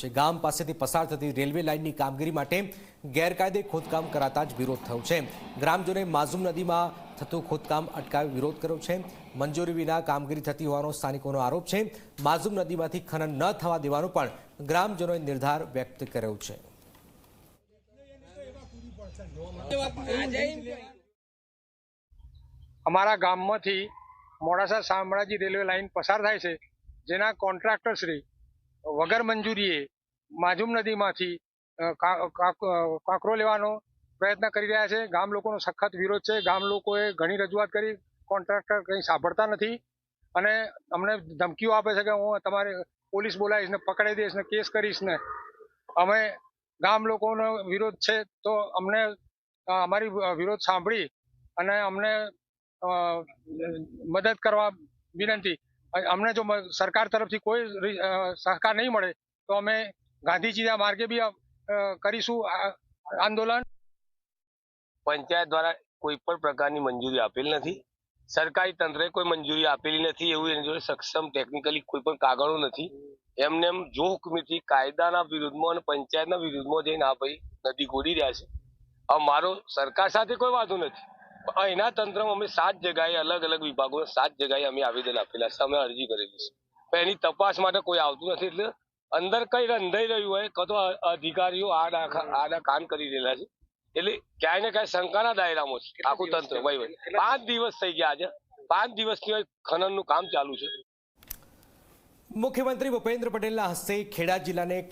છે. ગામ પાસેથી પસાર થતી રેલવે લાઇનની કામગીરી માટે ગેરકાયદે ખોદકામ કરાતા જ વિરોધ થયો છે. ગ્રામજનોએ માઝુમ નદીમાં થતું ખોદકામ અટકાવી વિરોધ કર્યો છે. મંજૂરી વિના કામગીરી થતી હોવાનો સ્થાનિકોનો આરોપ છે. માઝુમ નદીમાંથી ખનન ન થવા દેવાનો પણ ગ્રામજનોએ નિર્ધાર વ્યક્ત કર્યો છે. અમારા ગામમાંથી મોડાસા શામળાજી રેલવે લાઇન પસાર થાય છે, જેના કોન્ટ્રાક્ટર શ્રી વગર મંજૂરીએ માજુમ નદીમાંથી કાંકરો લેવાનો પ્રયત્ન કરી રહ્યા છે. ગામ લોકોનો સખત વિરોધ છે. ગામ લોકોએ ઘણી રજૂઆત કરી. કોન્ટ્રાક્ટર કંઈ સાંભળતા નથી. અને અમને ધમકીઓ આપે છે કે હું તમારે પોલીસ બોલાવીશ ને પકડી દઈશ ને કેસ કરીશ ને. અમે ગામ લોકોનો વિરોધ છે તો અમને અમારી વિરોધ સાંભળી અને અમને મદદ કરવા વિનંતી. અમને જો સરકાર તરફથી કોઈ સહકાર નહીં મળે, તો અમે ગાંધીજીના માર્ગે બી કરીશું આંદોલન. પંચાયત દ્વારા કોઈ પણ પ્રકારની મંજૂરી આપેલ નથી. સરકારી તંત્રે કોઈ મંજૂરી આપેલી નથી એવું એની જોડે સક્ષમ ટેકનિકલી કોઈ પણ કાગળો નથી. એમને એમ જો હુકમીથી કાયદાના વિરુદ્ધમાં અને પંચાયતના વિરુદ્ધમાં જઈને આ ભાઈ નદી ગોડી રહ્યા છે. હવે મારો સરકાર સાથે કોઈ વાંધો નથી. અહીંના તંત્રમાં અમે સાત જગાએ અલગ અલગ વિભાગો સાત જગાએ અમે આવેદન આપેલા છે. અમે અરજી કરેલી છે. પણ એની તપાસ માટે કોઈ આવતું નથી એટલે અંદર કઈ રંધાઈ રહ્યું હોય કાં તો અધિકારીઓ આડા આડા કામ કરી રહેલા છે. એટલે ક્યાંય ને ક્યાંય શંકાના દાયરામાં છે. આખું તંત્ર ભાઈ પાંચ દિવસ થઈ ગયા આજે. પાંચ દિવસથી ખનનનું કામ ચાલુ છે. મુખ્યમંત્રી ભૂપેન્દ્ર પટેલના હસ્તે ખેડા જિલ્લાને